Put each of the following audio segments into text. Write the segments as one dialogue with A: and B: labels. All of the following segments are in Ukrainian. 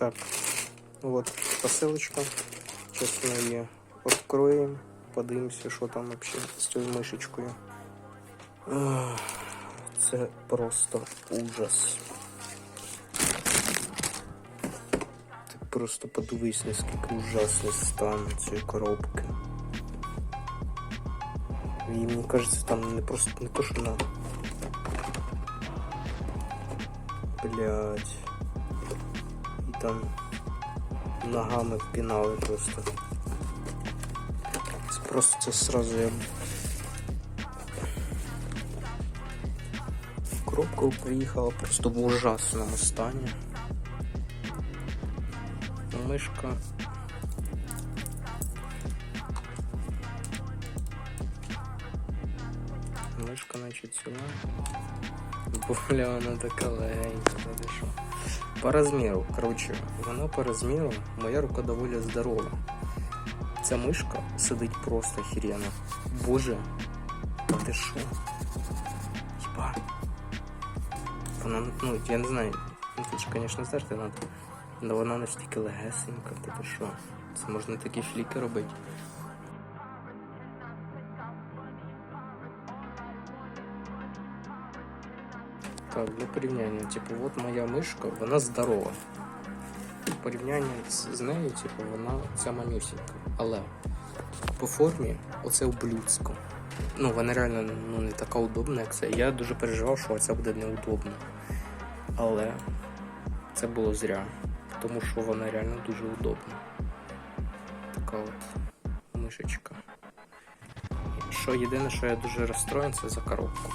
A: Так, от посилочка. Зараз ми її відкроємо, подивимося, що там взагалі з цією мишечкою. Це просто ужас. Ти просто подивись, наскільки ужасний стан цієї коробки. І мені кажется, там не просто не то, що на. Блять. Там ногами впинали просто. Просто це сразу я. Коробка приїхала просто в ужасному стані. Мишка. Мишка, значить, ціла. Бля, вона така легенька, що. По розміру, коротше, вона по розміру, моя рука доволі здорова. Ця мишка сидить просто охеренно. Боже, та ти що? Єба. Вона, ну, я не знаю, ну тут ж, звісно, здерти треба. Але вона настільки легесенька, та ти що? Це можна такі фліки робити. Так, для порівняння, типу, от моя мишка, вона здорова. З, з нею, типу, вона ця манюсінька. Але по формі оце ублюдсько. Ну, вона реально ну, не така удобна, як це. Я дуже переживав, що це буде неудобно. Але це було зря. Тому що вона реально дуже удобна. Така от мишечка. Що єдине, що я дуже розстроєн, це за коробку.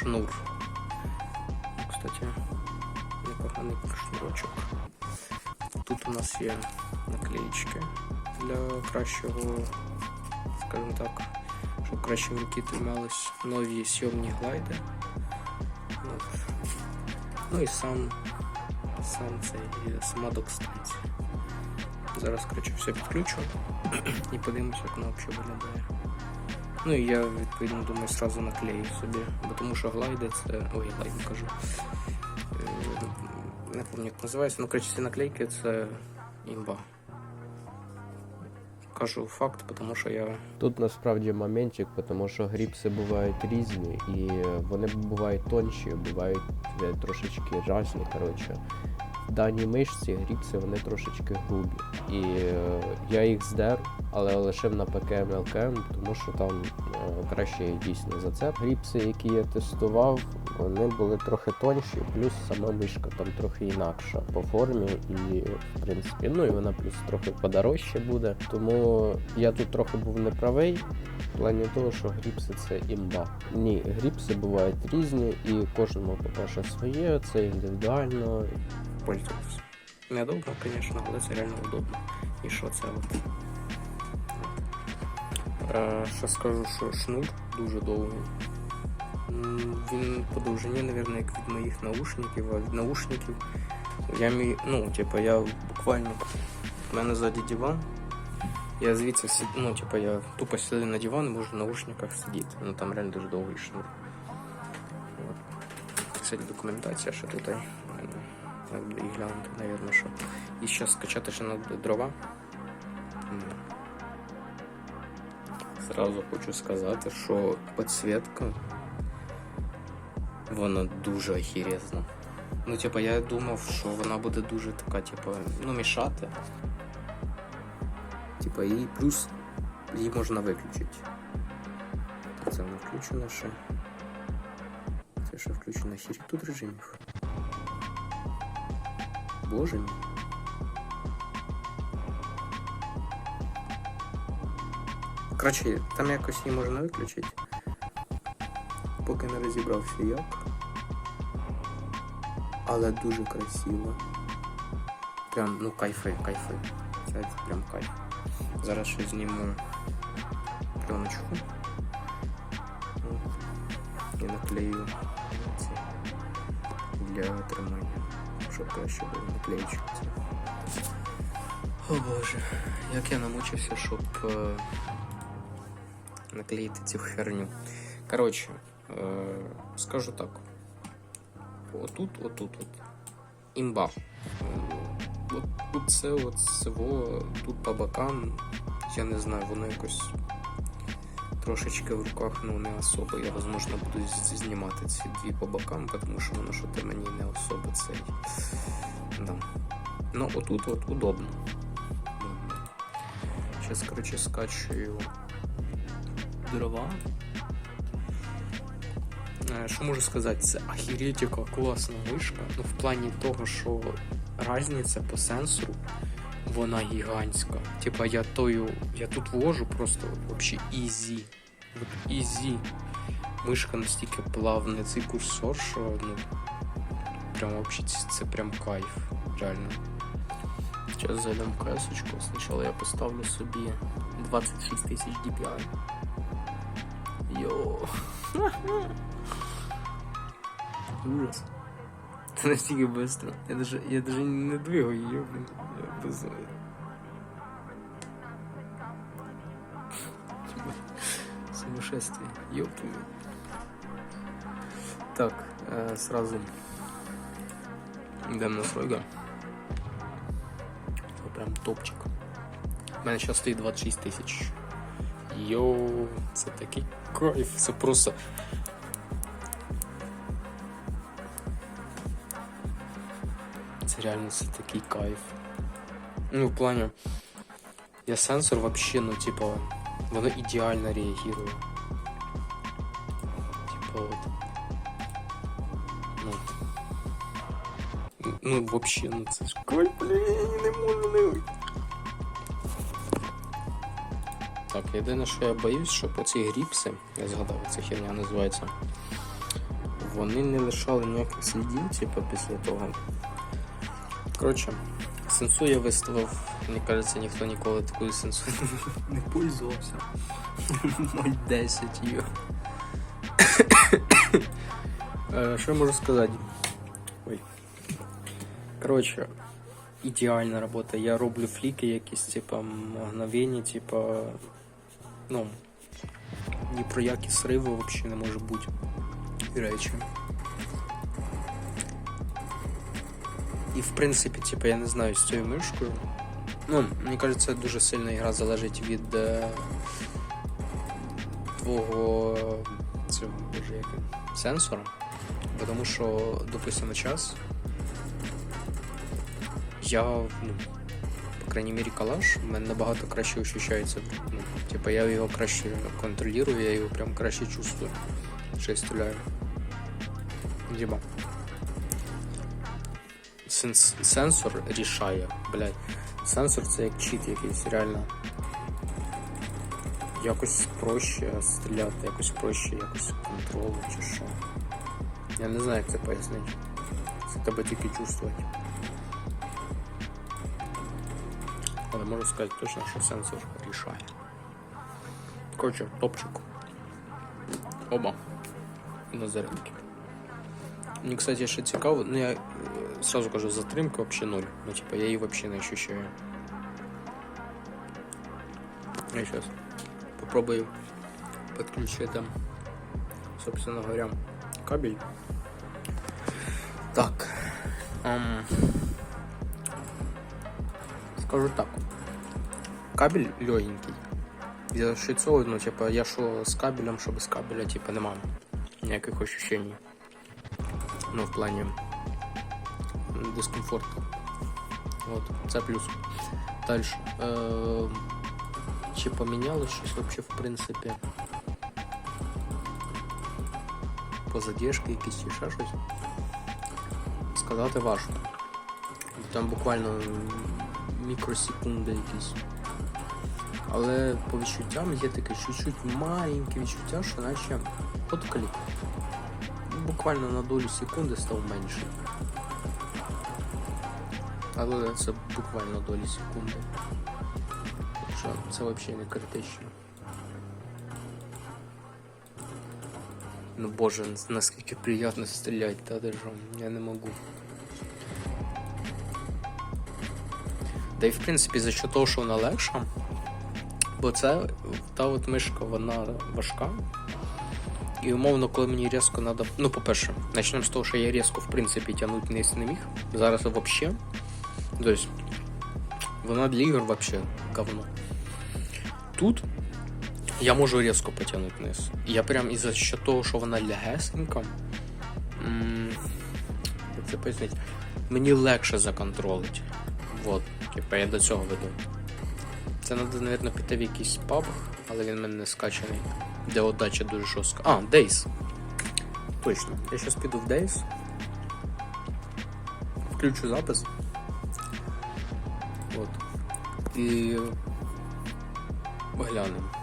A: Шнур. Кстати, непоганий шнурочок. Тут у нас є наклеїчки для кращого, скажімо так, щоб краще в руки тримались нові сйомні глайди. От. Ну і сам, сам цей, сама док-станція. Зараз, коротше, все підключу і подивимося, як воно взагалі виглядає. Ну і я відповідно думаю, сразу наклею собі, бо тому що глайди це. Ой, глайди кажу. Е, Не пам'ятаю, як називається. Ну, коротше, ці наклейки це імба. Кажу факт, тому що я.
B: Тут насправді моментик, тому що гріпси бувають різні, і вони бувають тонші, бувають е, трошечки різні. Коротше. Даній мишці гріпси вони трошечки грубі. І е, я їх здер, але лишив на ПКМ ЛКМ, тому що там е, краще дійсно зацеп. Гріпси, які я тестував, вони були трохи тонші, плюс сама мишка там трохи інакша по формі, і в принципі, ну і вона плюс трохи подорожче буде. Тому я тут трохи був неправий. В плані того, що гріпси це імба. Ні, гріпси бувають різні, і кожному, по-перше, своє, це індивідуально.
A: Пользувався. Недовго, звісно, але це реально удобно. І що це от? Е, ще скажу, що шнур дуже довгий. Він по довжині, мабуть, як від моїх наушників, а від наушників. Я мій, ну, типу, я буквально. У мене ззаді диван. Я звідси сид... ну, типу, я тупо сидів на диван і можу в наушниках сидіти. Ну там реально дуже довгий шнур. От. Кстати, документація ще тут. е, Треба буде і глянути, навірно, що. І ще скачати ще на дрова. М. Зразу хочу сказати, що підсвітка вона дуже охерезна. Ну, типа, я думав, що вона буде дуже така, типа, ну, мішати. Типа, і плюс її можна виключити. Це вона включена ще. Це ще включено хірі тут режимів. Боже мій. Коротше, там якось її можна виключити. Поки не розібрався як. Але дуже красиво. Прям, ну кайфи, кайфи. Це прям кайф. Зараз ще зніму пленочку. От. І наклею це для тримання. Щоб краще було наклеїчку. це. О боже, як я намучився, щоб е, наклеїти цю херню. Коротше, е, скажу так. Отут, отут, от. імба. От, от це от всього тут по бокам, я не знаю, воно якось трошечки в руках, ну не особо. Я, возможно, буду знімати ці дві по бокам, тому що воно що то мені не особо цей. Да. Ну, отут от удобно. Сейчас, короче, скачую дрова. Е, Що можу сказати? Це ахіреть яка класна мишка. Ну, в плані того, що різниця по сенсору, вона гігантська. Типа я тою, я тут вложу просто вообще ізі. От ізі. Мишка настільки плавний цей курсор, що ну прям вообще це, це прям кайф. Реально. Сейчас зайдем касочку. Сначала я поставлю собі 26 тисяч DPI. Йо. Ужас. Это настолько быстро. Я даже, я не двигаю блин. Я без... Типа, Сумасшествие. Ёпта. Так, э, сразу идем настройка. Прям топчик. У мене зараз стоїть 26 тисяч. Йоу, це такий кайф. Це просто. Це реально це такий кайф. Ну, в плані. Я сенсор вообще, ну, типа, воно ідеально реагує. Типа от. Ну. Ну, вообще, ну це ж кайф, блін, не можу не. Так, єдине, що я боюсь, що по ці гріпси, я згадав, як ця херня називається. Вони не лишали ніяких слідів, типу, після того. Коротше, сенсу я виставив. Мені кажеться, ніхто ніколи такою сенсу не пользувався. 0,10 її. Е, Що я можу сказати? Ой. Коротше, ідеальна робота. Я роблю фліки якісь, типа, мгновення, типа. Ну. Ні про які сриви взагалі не може бути. Речі. І в принципі, типа, я не знаю з цією мишкою. Ну, мені кажеться, дуже сильно гра залежить від е, твого цього, боже, як сенсора. Тому що, допустимо, час. Я, ну, по крайній мірі, калаш в мене набагато краще ощущається. Ну, типа я його краще контролюю, я його прям краще чувствую. Що я стріляю. Діба. Сенс, сенсор рішає, блядь. Сенсор це як чіт якийсь, реально. Якось проще стріляти, якось проще, якось контролю чи що. Я не знаю, як це пояснити. Це тебе тільки чувствувати. Але можу сказати точно, що сенсор рішає. Коротше, топчик. Оба. На зарядки. Мені, кстати, ще цікаво, ну я е, сразу кажу, затримка вообще ноль. Ну, типа, я її вообще не ощущаю. Я сейчас попробую подключить там, собственно говоря, кабель. Так. ем, скажу так. Кабель легенький. Що цього, ну, типа, я що з кабелем, що без кабеля, типа, нема ніяких ощущений. Ну, в плані дискомфорту. Вот, це плюс. Дальше. Е, чи поміняло щось вообще в принципі? По задержки якісь чи ще щось? Сказати важко. Там буквально мікросекунди якісь. Але по відчуттям є таке чуть-чуть маленьке відчуття, що наче от. Буквально на долю секунди став менший. Але це буквально долі секунди. Що це взагалі не критично. Ну боже, наскільки приємно стріляти, та даже я не можу. Да і в принципі за що того, що вона легша. Бо це та от мишка, вона важка. І умовно, коли мені різко треба. Ну, по-перше, почнемо з того, що я різко, в принципі, тягнути вниз не міг. Зараз взагалі. Тобто, вона для ігор взагалі говно. Тут я можу різко потягнути вниз. Я прям із-за того, що вона лягесенька. Як це пояснити? Мені легше законтролити. Вот, типа я до цього веду. Це треба, мабуть, піти в якийсь паб, але він в мене не скачаний. Де отдача дуже жорстка. А, Days. Точно. Я зараз піду в Days. Включу запис. От. І. Глянемо.